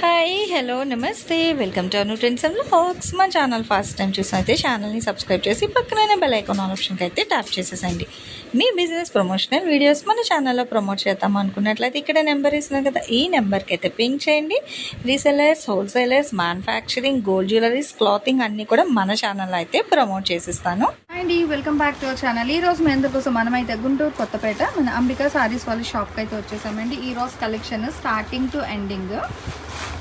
Hi hello namaste welcome to Anu trends and vlogs మా channel first time చూసినైతే ఛానల్ని subscribe చేసి పక్కనే బెల్ ఐకాన్ ఆప్షన్కి అయితే ట్యాప్ చేసేసండి మీ బిజినెస్ ప్రమోషనల్ వీడియోస్ మన ఛానల్లో ప్రమోట్ చేద్దాం అనుకున్నట్లయితే ఇక్కడ నెంబర్ ఇస్తున్నాం కదా ఈ నెంబర్కి అయితే పింక్ చేయండి. Resellers wholesalers manufacturing gold jewelleries clothing అన్నీ కూడా మన ఛానల్లో అయితే promote చేసిస్తాను. And welcome back to our channel ఈ రోజు మేము కోసం మనమైతే గుంటూరు కొత్తపేట మన అంబికా సారీస్ వాళ్ళ షాప్కి అయితే వచ్చేసామండి. ఈ రోజు collection starting to ending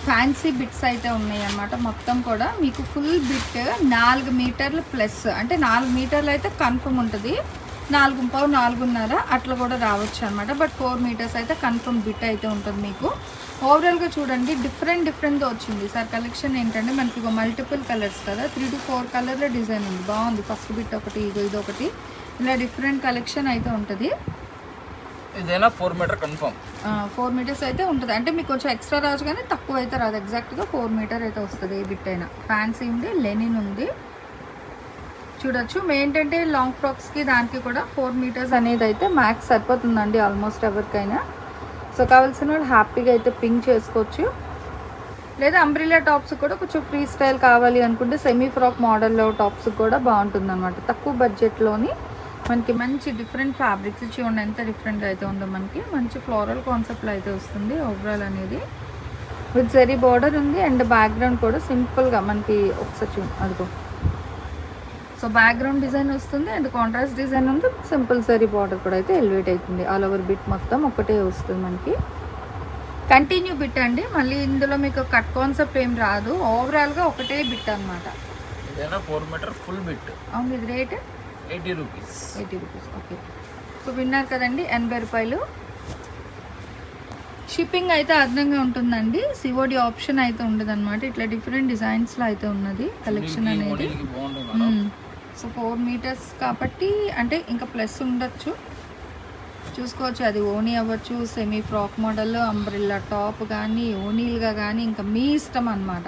fancy bits అయితే ఉన్నాయి అన్నమాట మొత్తం కూడా మీకు ఫుల్ బిట్ నాలుగు మీటర్లు ప్లస్ అంటే నాలుగు మీటర్లు అయితే కన్ఫర్మ్ ఉంటుంది. నాలుగు పావు నాలుగున్నర అట్లా కూడా రావచ్చు అనమాట బట్ ఫోర్ మీటర్స్ అయితే కన్ఫర్మ్ బిట్ అయితే ఉంటుంది మీకు. ఓవరాల్గా చూడండి డిఫరెంట్ డిఫరెంట్గా వచ్చింది. సార్ కలెక్షన్ ఏంటంటే మనకి ఇక మల్టిపుల్ కలర్స్ కదా. త్రీ టు ఫోర్ కలర్లో డిజైన్ ఉంది. బాగుంది. ఫస్ట్ బిట్ ఒకటి ఇగో ఇది ఒకటి ఇలా డిఫరెంట్ కలెక్షన్ అయితే ఉంటుంది. ఇదైనా four metre confirm four metres అయితే ఉంటుంది. అంటే మీకు కొంచెం ఎక్స్ట్రా రాజు కానీ తక్కువ అయితే రాదు ఎగ్జాక్ట్గా ఫోర్ మీటర్ అయితే వస్తుంది ఏ బిట్ అయినా. ఫ్యాన్సీ ఉంది లెనిన్ ఉంది. చూడొచ్చు. ఏంటంటే లాంగ్ ఫ్రాక్స్కి దానికి కూడా ఫోర్ మీటర్స్ అనేది అయితే మ్యాక్స్ సరిపోతుందండి ఆల్మోస్ట్ ఎవరికైనా. సో కావాల్సిన వాళ్ళు హ్యాపీగా అయితే పింక్ చేసుకోవచ్చు. లేదా అంబ్రిలా టాప్స్ కూడా కొంచెం ఫ్రీ స్టైల్ కావాలి అనుకుంటే సెమీ ఫ్రాక్ మోడల్లో టాప్స్ కూడా బాగుంటుంది అనమాట తక్కువ బడ్జెట్లోని మనకి మంచి డిఫరెంట్ ఫ్యాబ్రిక్స్ చూడండి ఎంత డిఫరెంట్గా అయితే ఉందో మనకి మంచి ఫ్లోరల్ కాన్సెప్ట్లో అయితే వస్తుంది ఓవరాల్ అనేది. విత్ జరీ బార్డర్ ఉంది అండ్ బ్యాక్గ్రౌండ్ కూడా సింపుల్గా మనకి ఒకసారి చూ అదిగో. సో బ్యాక్గ్రౌండ్ డిజైన్ వస్తుంది అండ్ కాంట్రాస్ట్ డిజైన్ ఉంది. సింపుల్ సరీ బార్డర్ కూడా అయితే ఎలివేట్ అవుతుంది. ఆల్ ఓవర్ బిట్ మొత్తం ఒకటే వస్తుంది మనకి. కంటిన్యూ బిట్ అండి. మళ్ళీ ఇందులో మీకు కట్ కాన్సెప్ట్ ఏం రాదు. ఓవరాల్గా ఒకటే బిట్ అనమాట ఇదైనా ఫోర్ మీటర్ ఫుల్ బిట్ అవును ఇది rate eighty rupees eighty rupees okay so విన్నారు కదండి ఎనభై రూపాయలు. షిప్పింగ్ అయితే అదనంగా ఉంటుందండి. సిఓడి ఆప్షన్ అయితే ఉండదు అనమాట ఇట్లా డిఫరెంట్ డిజైన్స్లో అయితే ఉన్నది కలెక్షన్ అనేది. సో ఫోర్ మీటర్స్ కాబట్టి అంటే ఇంకా ప్లస్ ఉండొచ్చు. చూసుకోవచ్చు అది ఓనీ అవ్వచ్చు semi frock model umbrella top కానీ ఓనీలుగా కానీ ఇంకా మీ ఇష్టం అనమాట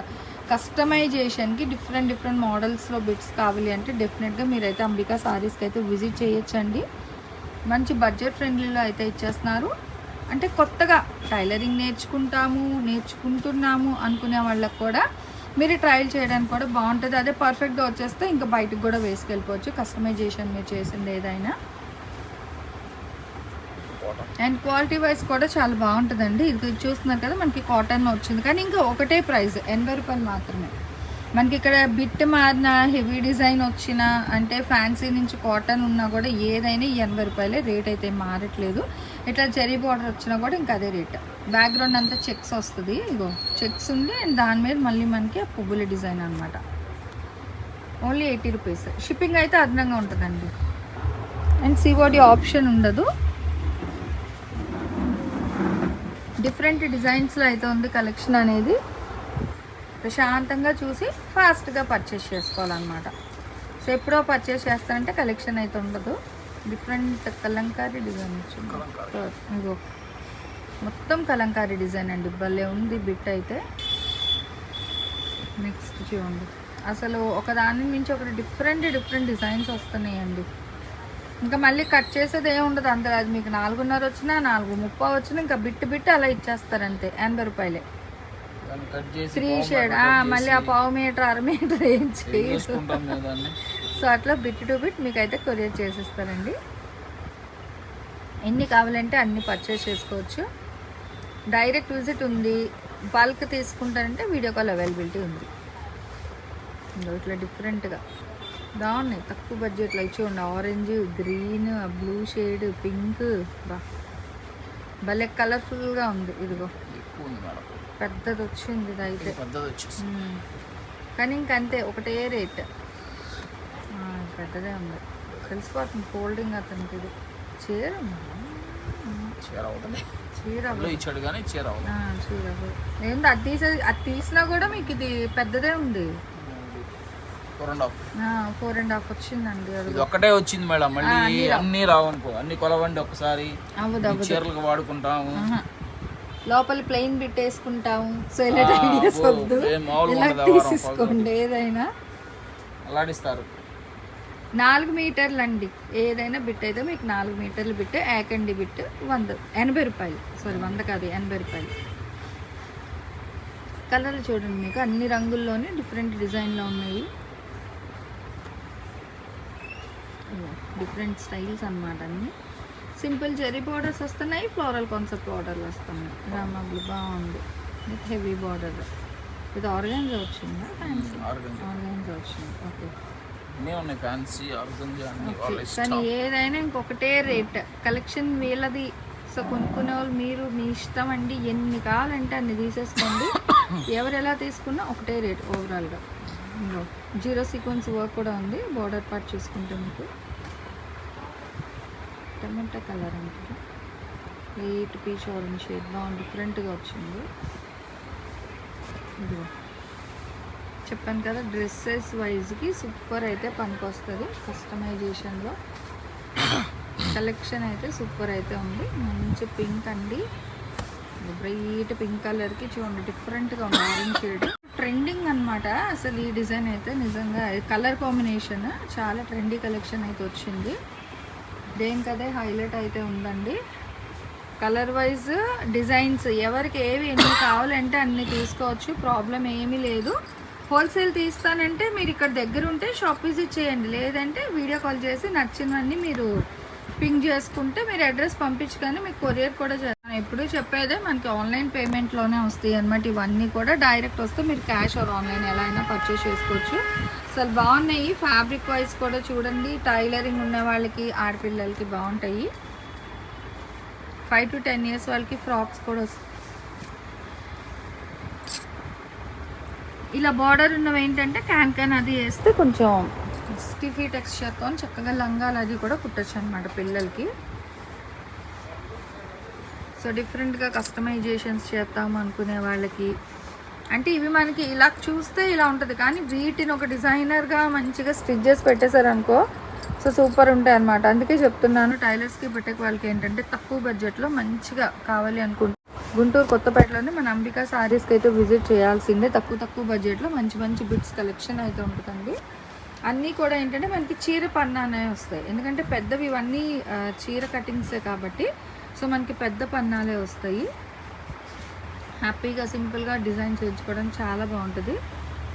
కస్టమైజేషన్కి డిఫరెంట్ డిఫరెంట్ మోడల్స్లో బిట్స్ కావాలి అంటే డెఫినెట్గా మీరైతే అంబికా సారీస్కి అయితే విజిట్ చేయొచ్చండి. మంచి బడ్జెట్ ఫ్రెండ్లీలో అయితే ఇచ్చేస్తున్నారు. అంటే కొత్తగా టైలరింగ్ నేర్చుకుంటాము నేర్చుకుంటున్నాము అనుకునే వాళ్ళకు కూడా మీరు ట్రయల్ చేయడానికి కూడా బాగుంటుంది. అదే పర్ఫెక్ట్గా వచ్చేస్తే ఇంకా బయటకు కూడా వేసుకెళ్ళిపోవచ్చు. కస్టమైజేషన్ మీరు చేసింది ఏదైనా. అండ్ క్వాలిటీ వైజ్ కూడా చాలా బాగుంటుందండి. ఇది చూస్తున్నారు కదా మనకి కాటన్ వచ్చింది. కానీ ఇంకా ఒకటే ప్రైస్ ఎనభై రూపాయలు మాత్రమే. మనకి ఇక్కడ బిట్ మారిన హెవీ డిజైన్ వచ్చిన అంటే ఫ్యాన్సీ నుంచి కాటన్ ఉన్నా కూడా ఏదైనా ఎనభై రూపాయలే రేట్ అయితే మారట్లేదు. ఇట్లా జరీ బార్డర్ వచ్చినా కూడా ఇంకా అదే రేట్ బ్యాక్గ్రౌండ్ అంతా చెక్స్ వస్తుంది. ఇగో చెక్స్ ఉంది. అండ్ దాని మీద మళ్ళీ మనకి ఆ పువ్వుల డిజైన్ అనమాట ఓన్లీ ఎయిటీ రూపీస్ షిప్పింగ్ అయితే అదనంగా ఉంటుందండి. అండ్ సివోడి ఆప్షన్ ఉండదు. డిఫరెంట్ డిజైన్స్లో అయితే ఉంది కలెక్షన్ అనేది. ప్రశాంతంగా చూసి ఫాస్ట్గా పర్చేస్ చేసుకోవాలన్నమాట. సో ఎప్పుడో పర్చేస్ చేస్తానంటే కలెక్షన్ అయితే ఉండదు. డిఫరెంట్ కలంకారీ డిజైన్ వచ్చింది. ఇగో మొత్తం కలంకారీ డిజైన్ అండి. భలే ఉంది బిట్ అయితే. నెక్స్ట్ చూడండి. అసలు ఒకదాని నుంచి ఒకటి డిఫరెంట్ డిఫరెంట్ డిజైన్స్ వస్తున్నాయండి. ఇంకా మళ్ళీ కట్ చేసేది ఏమి ఉండదు అంత. అది మీకు నాలుగున్నర వచ్చినా నాలుగు ముప్పై వచ్చినా ఇంకా బిట్ బిట్ అలా ఇచ్చేస్తారు అంతే ఎనభై రూపాయలే. త్రీ షేడ్ మళ్ళీ ఆ పావు మీటర్ అర మీటర్ ఏం చేయదు దాన్ని? సో అట్లా బిట్ టు బిట్ మీకు అయితే కొరియర్ చేసిస్తారండి. ఎన్ని కావాలంటే అన్ని పర్చేస్ చేసుకోవచ్చు. డైరెక్ట్ విజిట్ ఉంది బల్క్ తీసుకుంటారంటే వీడియో కాల్ అవైలబిలిటీ ఉంది. ఇట్లా డిఫరెంట్గా బాగున్నాయి తక్కువ బడ్జెట్లో చూడండి orange green blue shade pink బా. భలే కలర్ఫుల్గా ఉంది. ఇదిగో. పెద్దది వచ్చింది ఇది అయితే. కానీ ఇంకంతే ఒకటే రేట్ పెద్దదే ఉంది. తెలిసిపోతుంది ఫోల్డింగ్ అతనికి ఇది. చీర చీర చీర చీర ఏంది అది తీసే అది తీసినా కూడా మీకు ఇది పెద్దదే ఉంది. Four and half four and half వచ్చిందండి ఇది ఒక్కటే వచ్చింది మేడం. మళ్ళీ అన్ని రావనుకో అన్ని కొలవండి ఒకసారి. చీరలకు వాడుకుంటాము. లోపల ప్లెయిన్ పెట్టేసుకుంటాము సో ఇలా ఆ, ఐడియాస్ వద్దు. ఇలా తీసేసుకోండి ఏదైనా. అలాడిస్తారు. నాలుగు మీటర్లు అండి. ఏదైనా బిట్ అయితే మీకు నాలుగు మీటర్లు బిట్ ఏకండి బిట్ వంద. ఎనభై రూపాయలు. సారీ వంద కాదు ఎనభై రూపాయలు. కలర్లు చూడండి మీకు. అన్ని రంగుల్లోనే డిఫరెంట్ డిజైన్లో ఉన్నాయి. డిఫరెంట్ స్టైల్స్ అన్నమాట అన్ని. సింపుల్ జెరీ బార్డర్స్ వస్తున్నాయి ఫ్లోరల్ కాన్సెప్ట్ బార్డర్లు వస్తున్నాయి. రామబ్లు బాగుంది. విత్ హెవీ బార్డర్ ఇది ఆర్గాన్స్ వచ్చిందా? ఫ్యాన్సీ ఆర్గంజా ఆర్గాన్స్ వచ్చింది. ఓకే కానీ ఏదైనా ఇంకొకటే రేట్ కలెక్షన్ వీళ్ళది. సో కొనుక్కునే వాళ్ళు మీరు మీ ఇష్టం అండి. ఎన్ని కావాలంటే అన్ని తీసేసుకోండి. ఎవరు ఎలా తీసుకున్నా ఒకటే రేట్ ఓవరాల్గా జీరో సీక్వెన్స్ వర్క్ కూడా ఉంది. బార్డర్ పార్ట్ చూసుకుంటే మీకు. టమాటా కలర్ అంటే లైట్ పీచ్ ఆరెంజ్ షేడ్ బాగుంది. డిఫరెంట్గా వచ్చింది. ఇదిగో. చెప్పాను కదా డ్రెస్సెస్ వైజ్కి సూపర్ అయితే పనికొస్తుంది కస్టమైజేషన్లో కలెక్షన్ అయితే సూపర్ అయితే ఉంది. మంచి పింక్ అండి. బ్రైట్ పింక్ కలర్కి చూడండి. డిఫరెంట్గా ఉంది. ఆరెంజ్ షేడ్ ట్రెండింగ్ అన్నమాట. అసలు ఈ డిజైన్ అయితే నిజంగా కలర్ కాంబినేషన్ చాలా ట్రెండీ కలెక్షన్ అయితే వచ్చింది. దేనికదే హైలైట్ అయితే ఉందండి. కలర్ వైజ్ డిజైన్స్ ఎవరికి ఏవి ఎన్ని కావాలంటే అన్ని తీసుకోవచ్చు. ప్రాబ్లం ఏమీ లేదు. హోల్సేల్ తీస్తానంటే మీరు ఇక్కడ దగ్గర ఉంటే షాప్ విజిట్ చేయండి. లేదంటే వీడియో కాల్ చేసి నచ్చినవన్నీ మీరు పింక్ చేసుకుంటే మీరు అడ్రస్ పంపించగానే మీకు కొరియర్ కూడా చేస్తాను ఎప్పుడు చెప్పేదే మనకి ఆన్లైన్ పేమెంట్లోనే వస్తాయి అనమాట ఇవన్నీ కూడా డైరెక్ట్ వస్తే మీరు క్యాష్ ఆర్ ఆన్లైన్ ఎలా అయినా పర్చేస్ చేసుకోవచ్చు. అసలు బాగున్నాయి. ఫ్యాబ్రిక్ వైజ్ కూడా చూడండి. టైలరింగ్ ఉన్న వాళ్ళకి ఆడపిల్లలకి బాగుంటాయి. ఫైవ్ టు టెన్ ఇయర్స్ వాళ్ళకి ఫ్రాక్స్ కూడా వస్తాయి. ఇలా బార్డర్ ఉన్నవి ఏంటంటే క్యాన్ క్యాన్ అది వేస్తే కొంచెం స్టిఫీ టెక్స్చర్తో చక్కగా లంగాలు అది కూడా కుట్టచ్చు అనమాట పిల్లలకి. సో డిఫరెంట్గా కస్టమైజేషన్స్ చేద్దాం అనుకునే వాళ్ళకి. అంటే ఇవి మనకి ఇలా చూస్తే ఇలా ఉంటుంది. కానీ వీటిని ఒక డిజైనర్గా మంచిగా స్టిచ్చెస్ పెట్టేశారనుకో సో సూపర్ ఉంటాయి అనమాట అందుకే చెప్తున్నాను టైలర్స్కి పెట్టే వాళ్ళకి ఏంటంటే తక్కువ బడ్జెట్లో మంచిగా కావాలి అనుకుంటే గుంటూరు కొత్తపేటలోనే మన అంబికా సారీస్కి అయితే విజిట్ చేయాల్సిందే. తక్కువ తక్కువ బడ్జెట్లో మంచి మంచి బిట్స్ కలెక్షన్ అయితే ఉంటుందండి. అన్నీ కూడా ఏంటంటే మనకి చీర పన్నానే వస్తాయి. ఎందుకంటే పెద్దవి ఇవన్నీ చీర కటింగ్సే కాబట్టి సో మనకి పెద్ద పన్నాలే వస్తాయి. హ్యాపీగా సింపుల్గా డిజైన్ చేయించుకోవడం చాలా బాగుంటుంది.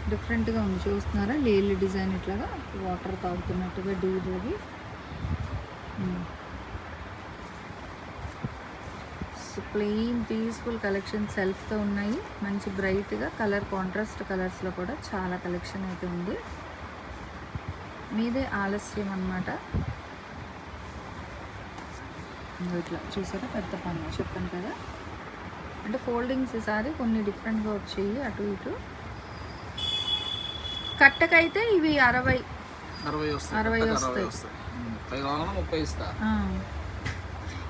డిఫరెంట్గా ఉంది చూస్తున్నారా? లేలి డిజైన్ ఇట్లాగా వాటర్ తాగుతున్నట్టుగా డీలోవి ప్లెయిన్ పీస్ఫుల్ కలెక్షన్ సెల్ఫ్తో ఉన్నాయి. మంచి బ్రైట్గా కలర్ కాంట్రాస్ట్ కలర్స్లో కూడా చాలా కలెక్షన్ అయితే ఉంది. మీదే ఆలస్యం అన్నమాట. ఇట్లా చూసారా? పెద్ద పన్ను. చెప్పాను కదా? అంటే ఫోల్డింగ్స్ ఈసారి కొన్ని డిఫరెంట్గా వచ్చాయి అటు ఇటు. కట్టకైతే ఇవి అరవై. అరవై వస్తాయి. అరవై వస్తాయి.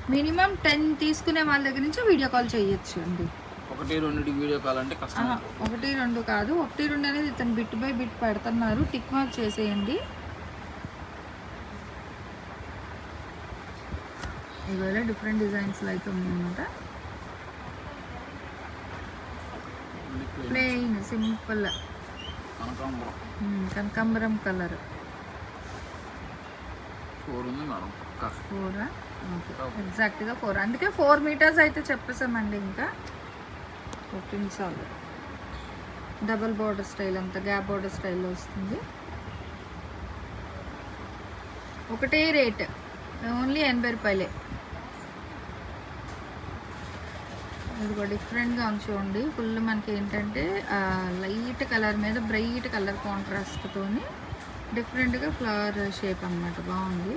మినిమం టెన్ తీసుకునే వాళ్ళ దగ్గర నుంచి వీడియో కాల్ చేయొచ్చు అండి. ఒకటి రెండింటికి వీడియో కాల్ అంటే కష్టం ఒకటి రెండు కాదు. ఒకటి రెండు అనేది ఇతను బిట్ బై బిట్ పెడుతున్నారు. టిక్ మార్క్ చేసేయండి. ఇవాళ డిఫరెంట్ డిజైన్స్లో అయితే ఉన్నాయన్నమాట ప్లెయిన్ సింపుల్ కనకాంబరం. కలర్ ఫోర్ ఉంది మేడం పక్క. ఫోర్ ఎగ్జాక్ట్గా ఫోర్ అందుకే ఫోర్ మీటర్స్ అయితే చెప్పేసామండి ఇంకా. ఫోర్టీన్ చాలు డబల్ బార్డర్ స్టైల్ అంతా గ్యాప్ బార్డర్ స్టైల్లో వస్తుంది. ఒకటే రేట్ ఓన్లీ ఎనభై రూపాయలే. ఇది కూడా డిఫరెంట్గా ఉంది చూడండి. ఫుల్ మనకి ఏంటంటే లైట్ కలర్ మీద బ్రైట్ కలర్ కాంట్రాస్ట్తో డిఫరెంట్గా ఫ్లవర్ షేప్ అన్నమాట. బాగుంది.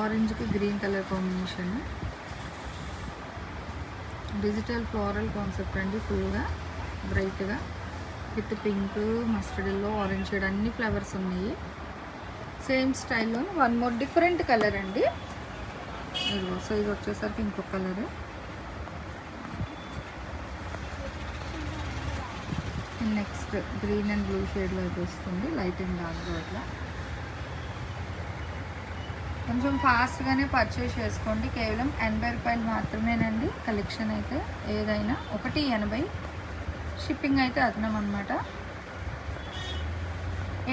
ఆరెంజ్కి green colour combination digital floral concept అండి ఫుల్గా బ్రైట్గా with pink mustard yellow orange shade అన్ని ఫ్లవర్స్ ఉన్నాయి. సేమ్ స్టైల్లో వన్ మోర్ డిఫరెంట్ కలర్ అండి. ఇదిగో సో ఇది వచ్చేసరికి ఇంకొక colour next green and blue షేడ్లో అయితే వస్తుంది లైట్ అండ్ డార్క్ అట్లా. కొంచెం ఫాస్ట్గానే పర్చేస్ చేసుకోండి. కేవలం ఎనభై రూపాయలు మాత్రమేనండి కలెక్షన్ అయితే. ఏదైనా ఒకటి ఎనభై. షిప్పింగ్ అయితే అదనం అనమాట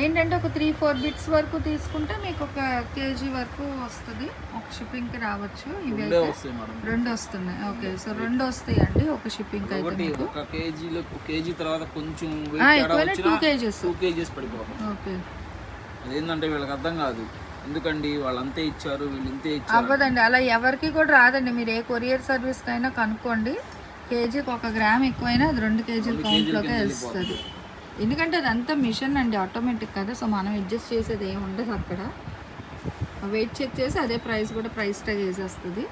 ఏంటంటే ఒక త్రీ ఫోర్ బిట్స్ వరకు తీసుకుంటే మీకు ఒక కేజీ వరకు వస్తుంది. ఒక షిప్పింగ్కి రావచ్చు ఇవి రెండే వస్తాయి వస్తున్నాయి. ఓకే సో రెండు వస్తాయండి ఒక షిప్పింగ్ అయితే ఒకటి మీకు. ఒక కేజీలో ఒక కేజీ తర్వాత కొంచెం weight two KGs two KGs okay అదేంటంటే వీళ్ళకి అర్థం కాదు. ఎందుకండి? వాళ్ళు అంతే ఇచ్చారు వీళ్ళు ఇంతే ఇచ్చారు. అవ్వదండి. అలా ఎవరికి కూడా రాదండి. మీరు ఏ కొరియర్ సర్వీస్ కైనా కనుక్కోండి. కేజీకి ఒక గ్రామ్ ఎక్కువైనా అది రెండు కేజీల కౌంట్లోకే వస్తుంది. ఎందుకంటే అదంతా మిషన్ అండి ఆటోమేటిక్ కదా. సో మనం అడ్జస్ట్ చేసేది ఏమి ఉండదు అక్కడ. వెయిట్ చెక్ చేసి అదే ప్రైస్ కూడా ప్రైస్ ట్యాగ్ వేసేస్తుంది.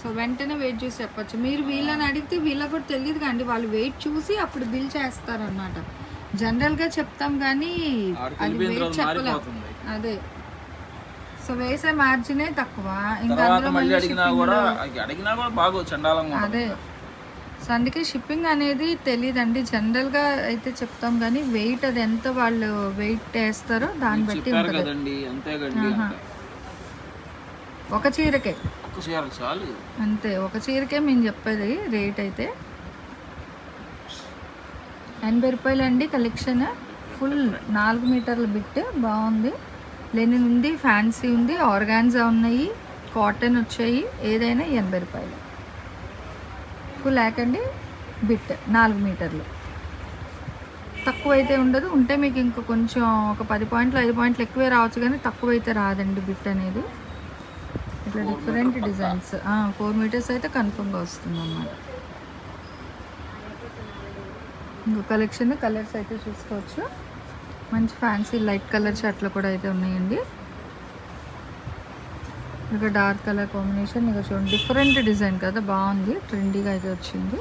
సో వెంటనే వెయిట్ చూసి చెప్పొచ్చు. మీరు వీళ్ళని అడిగితే వీళ్ళకి కూడా తెలియదు కానీ వాళ్ళు వెయిట్ చూసి అప్పుడు బిల్ చేస్తారు అనమాట జనరల్గా చెప్తాం కానీ అది వెయిట్ తర్వాత చెప్పలేం. మారిపోతుంది. అదే. సో వేసే మార్జినే తక్కువ. ఇంకా అందులో అడిగినా కూడా అడిగినా కూడా బాగా చండాలంగా అదే. సో అందుకే షిప్పింగ్ అనేది తెలియదండి జనరల్గా అయితే చెప్తాం కానీ వెయిట్ అది ఎంత వాళ్ళు వెయిట్ వేస్తారో దాన్ని బట్టి ఉంటుంది. ఒక చీరకే. అంతే ఒక చీరకే మేము చెప్పేది రేట్ అయితే. ఎనభై రూపాయలు అండి కలెక్షన్. ఫుల్ నాలుగు మీటర్ల బిట్ బాగుంది. లెనిన్ ఉంది ఫ్యాన్సీ ఉంది ఆర్గాన్జా ఉన్నాయి కాటన్ వచ్చాయి ఏదైనా ఎనభై రూపాయలు. ఫుల్ యాక్ అండి బిట్ నాలుగు మీటర్లు. తక్కువ అయితే ఉండదు. ఉంటే మీకు ఇంకా కొంచెం ఒక పది పాయింట్లు ఐదు పాయింట్లు ఎక్కువే రావచ్చు కానీ తక్కువ అయితే రాదండి బిట్ అనేది. ఇట్లా డిఫరెంట్ డిజైన్స్ ఫోర్ మీటర్స్ అయితే కన్ఫర్మ్గా వస్తుంది అన్నమాట ఇంకో కలెక్షన్ కలర్స్ అయితే చూసుకోవచ్చు. మంచి ఫ్యాన్సీ లైట్ కలర్ షర్ట్లు కూడా అయితే ఉన్నాయండి. ఇక డార్క్ కలర్ కాంబినేషన్ ఇక చూడండి డిఫరెంట్ డిజైన్ కదా బాగుంది ట్రెండీగా అయితే వచ్చింది.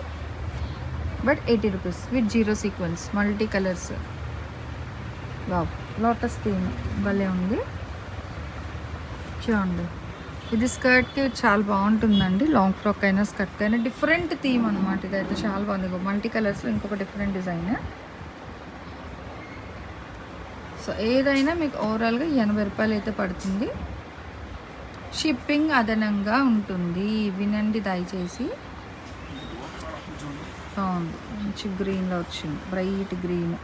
But eighty rupees with zero sequence multi colours wow lotus theme భలే ఉంది. చూడండి ఇది స్కర్ట్కి చాలా బాగుంటుందండి లాంగ్ ఫ్రాక్ అయినా స్కర్ట్ అయినా డిఫరెంట్ థీమ్ అనమాట ఇదైతే చాలా బాగుంది. మల్టీ కలర్స్లో ఇంకొక డిఫరెంట్ డిజైన్ సో ఏదైనా మీకు ఓవరాల్గా ఎనభై రూపాయలు అయితే పడుతుంది. షిప్పింగ్ అదనంగా ఉంటుంది. వినండి దయచేసి. బాగుంది. మంచి గ్రీన్లో వచ్చింది. Bright green.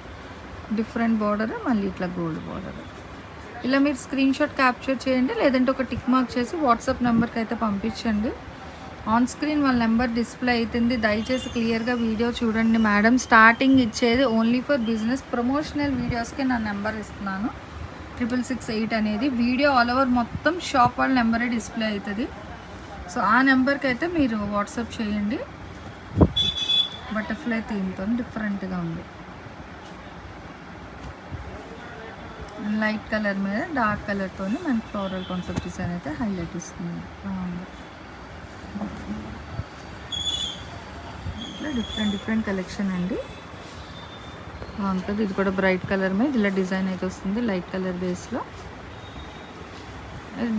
డిఫరెంట్ బార్డర్ మళ్ళీ ఇట్లా గోల్డ్ బార్డర్. ఇలా మీరు స్క్రీన్ షాట్ క్యాప్చర్ చేయండి లేదంటే ఒక టిక్ మార్క్ చేసి వాట్సాప్ నెంబర్కి అయితే పంపించండి. ఆన్ స్క్రీన్ వాళ్ళ నెంబర్ డిస్ప్లే అవుతుంది. దయచేసి క్లియర్గా వీడియో చూడండి. మేడం స్టార్టింగ్ ఇచ్చేది ఓన్లీ ఫర్ బిజినెస్ ప్రమోషనల్ వీడియోస్కి నా నెంబర్ ఇస్తున్నాను. ట్రిపుల్ సిక్స్ ఎయిట్ అనేది వీడియో ఆల్ ఓవర్ మొత్తం షాప్ వాళ్ళ నెంబరే డిస్ప్లే అవుతుంది. సో ఆ నెంబర్కి అయితే మీరు వాట్సాప్ చేయండి. బటర్ఫ్లై థీమ్తో డిఫరెంట్గా ఉంది. లైట్ కలర్ మీద డార్క్ కలర్తో మనకి ఫ్లోరల్ కాన్సెప్ట్ డిజైన్ అయితే హైలైట్ ఇస్తుంది. బాగుంది ఇట్లా డిఫరెంట్ డిఫరెంట్ కలెక్షన్ అండి. బాగుంటుంది. ఇది కూడా బ్రైట్ కలర్ మీద ఇలా డిజైన్ అయితే వస్తుంది లైట్ కలర్ బేస్లో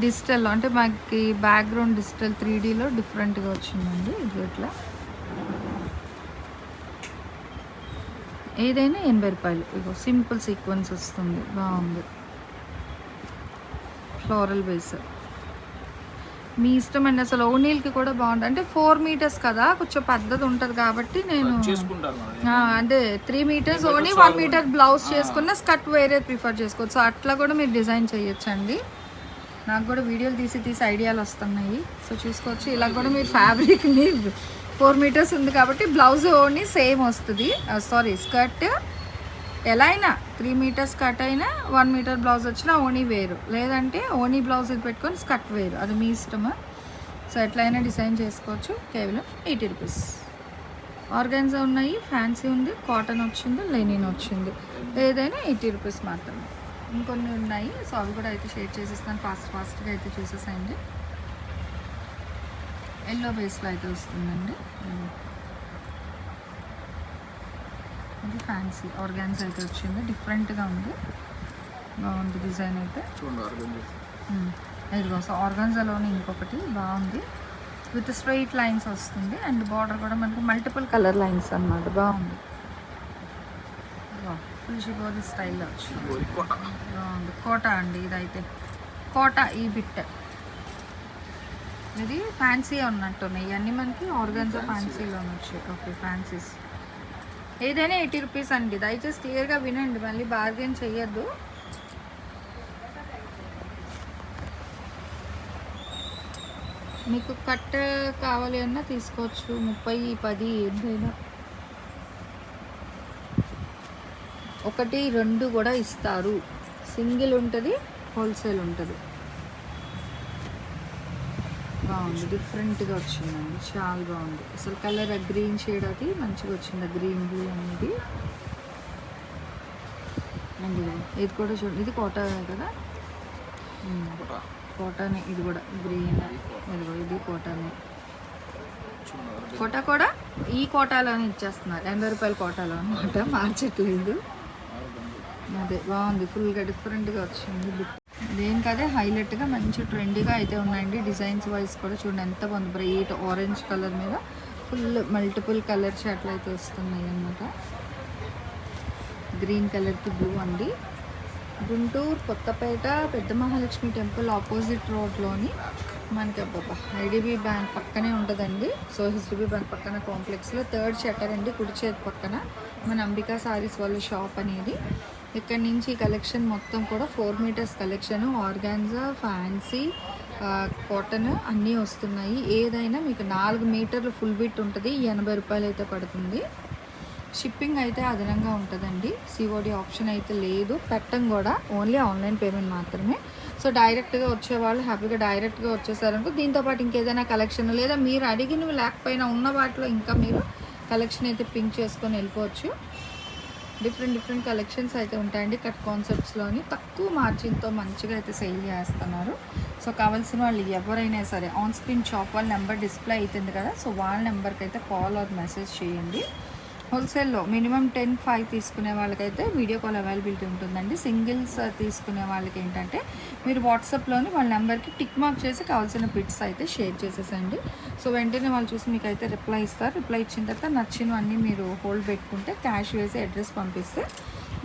డిజిటల్ అంటే మాకు బ్యాక్గ్రౌండ్ డిజిటల్ త్రీ డీలో డిఫరెంట్గా వచ్చిందండి. ఇది ఇట్లా. ఏదైనా ఎనభై రూపాయలు. ఇగో సింపుల్ సీక్వెన్స్ వస్తుంది. బాగుంది. ఫ్లోరల్ బేస్ మీ ఇష్టం అండి. అసలు ఓనీల్కి కూడా బాగుంటుంది. అంటే ఫోర్ మీటర్స్ కదా కొంచెం పెద్దది ఉంటుంది కాబట్టి నేను అంటే three metres only one metre blouse చేసుకున్న స్కర్ట్ వేరే ప్రిఫర్ చేసుకోవచ్చు. సో అట్లా కూడా మీరు డిజైన్ చేయొచ్చండి. నాకు కూడా వీడియోలు తీసి తీసి ఐడియాలు వస్తున్నాయి. సో చూసుకోవచ్చు. ఇలా కూడా మీరు ఫ్యాబ్రిక్ని ఫోర్ మీటర్స్ ఉంది కాబట్టి బ్లౌజ్ ఓన్లీ సేమ్ వస్తుంది. సారీ స్కర్ట్ ఎలా అయినా త్రీ మీటర్స్ కట్ అయినా వన్ మీటర్ బ్లౌజ్ వచ్చినా ఓనీ వేరు. లేదంటే ఓనీ బ్లౌజ్ పెట్టుకొని స్కర్ట్ వేరు. అది మీ ఇష్టమా? సో ఎట్లయినా డిజైన్ చేసుకోవచ్చు. కేవలం ఎయిటీ రూపీస్ ఆర్గాన్జా ఉన్నాయి ఫ్యాన్సీ ఉంది కాటన్ వచ్చింది లెనిన్ వచ్చింది. ఏదైనా ఎయిటీ రూపీస్ మాత్రమే. ఇంకొన్ని ఉన్నాయి. సో అవి కూడా అయితే షేర్ చేసేస్తాను ఫాస్ట్ ఫాస్ట్గా అయితే చూసేసాయండి. ఎల్లో బేస్లో అయితే వస్తుందండి. ఇది ఫ్యాన్సీ ఆర్గాన్స్ అయితే వచ్చింది. డిఫరెంట్గా ఉంది. బాగుంది డిజైన్ అయితే. చూడండి అర్థం చేసి. మ్మ్. ఇదిగో సో ఆర్గాన్జాలోని ఇంకొకటి బాగుంది. విత్ స్ట్రైట్ లైన్స్ వస్తుంది. అండ్ బార్డర్ కూడా మనకి మల్టిపుల్ కలర్ లైన్స్ అన్నమాట. బాగుంది. ఫుల్ షిబోరి స్టైల్లో వచ్చింది. బాగుంది. కోట అండి ఇదైతే. కోట ఈ బిట్. ఇది ఫ్యాన్సీ ఉన్నట్టున్నాయి. ఇవన్నీ మనకి ఆర్గాన్జా ఫ్యాన్సీలో వచ్చాయి. ఓకే ఫ్యాన్సీస్ ఏదైనా ఎయిటీ రూపీస్ అండి. దయచేసి క్లియర్గా వినండి. మళ్ళీ బార్గెన్ చెయ్యొద్దు మీకు కట్ట కావాలి అన్నా తీసుకోవచ్చు. ముప్పై పది ఏదైనా. ఒకటి రెండు కూడా ఇస్తారు. సింగిల్ ఉంటుంది హోల్సేల్ ఉంటుంది. బాగుంది. డిఫరెంట్గా వచ్చిందండి. చాలా బాగుంది. అసలు కలర్ గ్రీన్ షేడ్ అది మంచిగా వచ్చింది. గ్రీన్ బ్లూ అనేది. అండ్ ఇది. ఇది కూడా చూడండి. ఇది కోట కదా? కోటానే. ఇది కూడా గ్రీన్. ఇదిగో ఇది కోటానే. కోట కూడా ఈ కోటాలోనే ఇచ్చేస్తున్నారు. ఎనభై రూపాయల కోటాలో అనమాట మార్చట్లేదు. అదే బాగుంది. ఫుల్గా డిఫరెంట్గా వచ్చింది. దేనికదే హైలైట్గా మంచి ట్రెండీగా అయితే ఉన్నాయండి. డిజైన్స్ వైజ్ కూడా చూడండి ఎంత బాగుంది. బ్రైట్ ఆరెంజ్ కలర్ మీద ఫుల్ మల్టిపుల్ కలర్స్ షర్ట్లు అయితే వస్తున్నాయి అన్నమాట. గ్రీన్ కలర్కి బ్లూ అండి. గుంటూరు కొత్తపేట పెద్ద మహాలక్ష్మి టెంపుల్ ఆపోజిట్ రోడ్లోని మనకి అబ్బబ్బా ఐడిబి బ్యాంక్ పక్కనే ఉంటుందండి. సో హెచ్డిబి బ్యాంక్ పక్కన కాంప్లెక్స్లో థర్డ్ షట్టర్ అండి కుడి చేతి పక్కన మన అంబికా సారీస్ వాళ్ళ షాప్ అనేది. ఇక్కడ నుంచి కలెక్షన్ మొత్తం కూడా four metres collection organza fancy cotton అన్నీ వస్తున్నాయి. ఏదైనా మీకు నాలుగు మీటర్లు ఫుల్ బిట్ ఉంటుంది ఎనభై రూపాయలు అయితే పడుతుంది. షిప్పింగ్ అయితే అదనంగా ఉంటుందండి. సిఓడి ఆప్షన్ అయితే లేదు. పెట్టం కూడా ఓన్లీ ఆన్లైన్ పేమెంట్ మాత్రమే. సో డైరెక్ట్గా వచ్చేవాళ్ళు హ్యాపీగా డైరెక్ట్గా వచ్చేసారనుకో దీంతో పాటు ఇంకేదైనా కలెక్షన్ లేదా మీరు అడిగినవి లేకపోయినా ఉన్న వాటిలో ఇంకా మీరు కలెక్షన్ అయితే పింక్ చేసుకొని వెళ్ళిపోవచ్చు. డిఫరెంట్ డిఫరెంట్ కలెక్షన్స్ అయితే ఉంటాయండి. కట్ కాన్సెప్ట్స్లోని తక్కువ మార్జిన్తో మంచిగా అయితే సేల్ చేస్తున్నారు. సో కావాల్సిన వాళ్ళు ఎవరైనా సరే ఆన్ స్క్రీన్ షాప్ వాళ్ళ నెంబర్ డిస్ప్లే అవుతుంది కదా. సో వాళ్ళ నెంబర్కి అయితే కాల్ ఆర్ మెసేజ్ చేయండి. హోల్సేల్లో మినిమం టెన్ ఫైవ్ తీసుకునే వాళ్ళకైతే వీడియో కాల్ అవైలబిలిటీ ఉంటుందండి. సింగిల్స్ uh, తీసుకునే వాళ్ళకి ఏంటంటే మీరు వాట్సాప్లోని వాళ్ళ నెంబర్కి టిక్ మార్క్ చేసి కావాల్సిన పిట్స్ అయితే షేర్ చేసేసండి. సో వెంటనే వాళ్ళు చూసి మీకు అయితే రిప్లై ఇస్తారు. రిప్లై ఇచ్చిన తర్వాత నచ్చినవన్నీ మీరు హోల్డ్ పెట్టుకుంటే క్యాష్ వేసి అడ్రస్ పంపిస్తే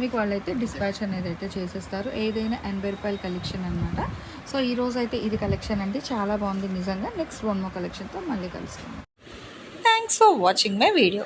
మీకు వాళ్ళైతే డిస్పాచ్ అనేది అయితే చేసేస్తారు. ఏదైనా ఎనభై రూపాయల కలెక్షన్ అనమాట సో ఈ రోజు అయితే ఇది కలెక్షన్ అండి. చాలా బాగుంది నిజంగా. నెక్స్ట్ వన్ మో కలెక్షన్తో మళ్ళీ కలుస్తాం. Thanks for watching my video